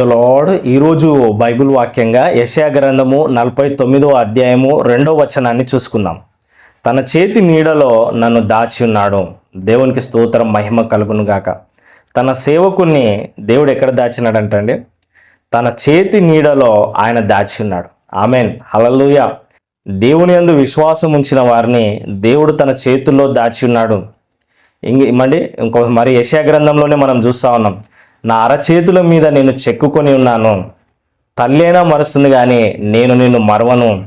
Lord ఈరోజు Bible వాక్యంగా యశయా గ్రంథము నలభై తొమ్మిదో అధ్యాయము రెండో వచనాన్ని చూసుకుందాం. తన చేతి నీడలో నన్ను దాచి ఉన్నాడు. దేవునికి స్తోత్రం మహిమ కలుగును గాక. తన సేవకుని దేవుడు ఎక్కడ దాచినాడంటండి? తన చేతి నీడలో ఆయన దాచి ఉన్నాడు. ఆమెన్. హలలుయ దేవుని యందు విశ్వాసం ఉంచిన వారిని దేవుడు తన చేతుల్లో దాచి ఉన్నాడు. ఇంక మళ్ళీ ఇంకో మరి యశా గ్రంథంలోనే మనం చూస్తా ఉన్నాం. నా అరచేతుల మీద నేను చెక్కుకొని ఉన్నాను. తల్లేనా మరుస్తుంది కానీ నేను నిన్ను మరవను.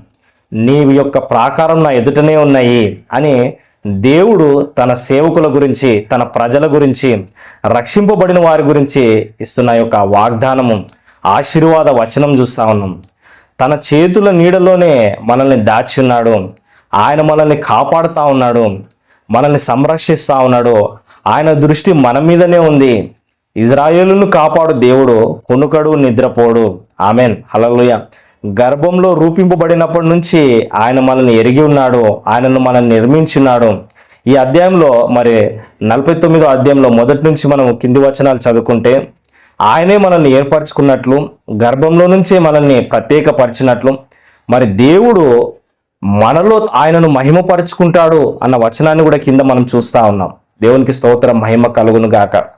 నీ యొక్క ప్రాకారం నా ఎదుటనే ఉన్నాయి అని దేవుడు తన సేవకుల గురించి తన ప్రజల గురించి రక్షింపబడిన వారి గురించి ఇస్తున్న యొక్క వాగ్దానము ఆశీర్వాద వచనం చూస్తా ఉన్నాం. తన చేతుల నీడలోనే మనల్ని దాచి ఉన్నాడు. ఆయన మనల్ని కాపాడుతూ ఉన్నాడు. మనల్ని సంరక్షిస్తూ ఉన్నాడు. ఆయన దృష్టి మన మీదనే ఉంది. ఇజ్రాయేలును కాపాడు దేవుడు కొనుకడు నిద్రపోడు. ఆమెన్. హలలుయ గర్భంలో రూపింపబడినప్పటి నుంచి ఆయన మనల్ని ఎరిగి ఉన్నాడు ఆయనను మనల్ని నిర్మించున్నాడు. ఈ అధ్యాయంలో మరి నలభై తొమ్మిదో అధ్యాయంలో మొదటి నుంచి మనం కింది వచనాలు చదువుకుంటే ఆయనే మనల్ని ఏర్పరచుకున్నట్లు గర్భంలో నుంచే మనల్ని ప్రత్యేకపరిచినట్లు మరి దేవుడు మనలో ఆయనను మహిమపరుచుకుంటాడు అన్న వచనాన్ని కూడా కింద మనం చూస్తా ఉన్నాం. దేవునికి స్తోత్రం మహిమ కలుగును గాక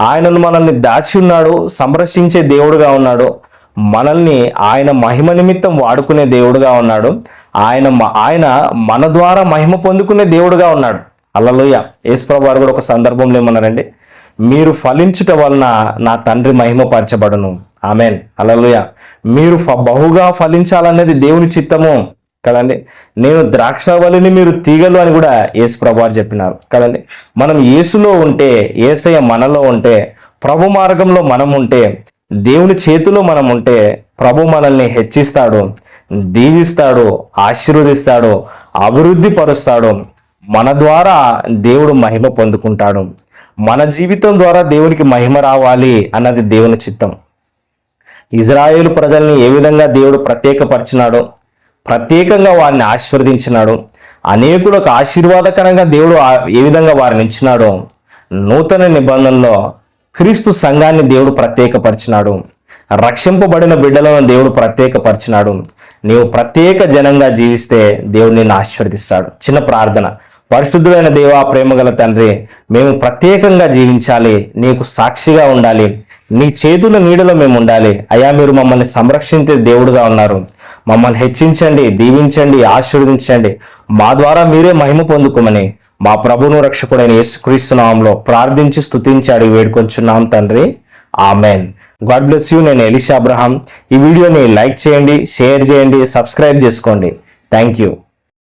ఆయనను మనల్ని దాచి ఉన్నాడు సంరక్షించే దేవుడుగా ఉన్నాడు. మనల్ని ఆయన మహిమ నిమిత్తం వాడుకునే దేవుడుగా ఉన్నాడు. ఆయన మ- ఆయన మన ద్వారా మహిమ పొందుకునే దేవుడుగా ఉన్నాడు. అల్లలోయ. యేసుప్రభు వారు కూడా ఒక సందర్భంలో ఏమన్నారండి మీరు ఫలించుట వలన నా తండ్రి మహిమపరచబడను. ఆమెన్. అలలుయ మీరు బహుగా ఫలించాలనేది దేవుని చిత్తము. కదండి? నేను ద్రాక్షవల్లిని మీరు తీగలు అని కూడా యేసు ప్రభు చెప్పినారు. కదండి? మనం యేసులో ఉంటే ఏసయ మనలో ఉంటే ప్రభు మార్గంలో మనం ఉంటే దేవుని చేతిలో మనం ఉంటే ప్రభు మనల్ని హెచ్చిస్తాడు దీవిస్తాడు ఆశీర్వదిస్తాడు అభివృద్ధి పరుస్తాడు మన ద్వారా దేవుడు మహిమ పొందుకుంటాడు. మన జీవితం ద్వారా దేవునికి మహిమ రావాలి అన్నది దేవుని చిత్తం. ఇజ్రాయేల్ ప్రజల్ని ఏ విధంగా దేవుడు ప్రత్యేకపరిచినాడో ప్రత్యేకంగా వారిని ఆశీర్వదించినాడు. అనేకులకు ఆశీర్వాదకరంగా దేవుడు ఏ విధంగా వారిని ఇచ్చినాడో నూతన నిబంధనలో క్రీస్తు సంఘాన్ని దేవుడు ప్రత్యేకపరిచినాడు. రక్షింపబడిన బిడ్డలను దేవుడు ప్రత్యేకపరిచినాడు. నీవు ప్రత్యేక జనంగా జీవిస్తే దేవుడు నిన్ను ఆశీర్వదిస్తాడు. చిన్న ప్రార్థన. పరిశుద్ధుడైన దేవా ప్రేమగల తండ్రి మేము ప్రత్యేకంగా జీవించాలి. నీకు సాక్షిగా ఉండాలి. నీ చేతుల నీడలో మేము ఉండాలి. అయా మీరు మమ్మల్ని సంరక్షించే దేవుడుగా ఉన్నారు. మమ్మల్ని హెచ్చించండి దీవించండి ఆశీర్వదించండి. మా ద్వారా మీరే మహిమ పొందుకోమని మా ప్రభును రక్షకుడైన యేసుక్రీస్తునామంలో ప్రార్థించి స్థుతించాడు వేడుకొంచున్నాం తండ్రి. ఆమెన్. God bless you. నేను ఎలిషా అబ్రహాం. ఈ వీడియోని లైక్ చేయండి షేర్ చేయండి సబ్స్క్రైబ్ చేసుకోండి. Thank you.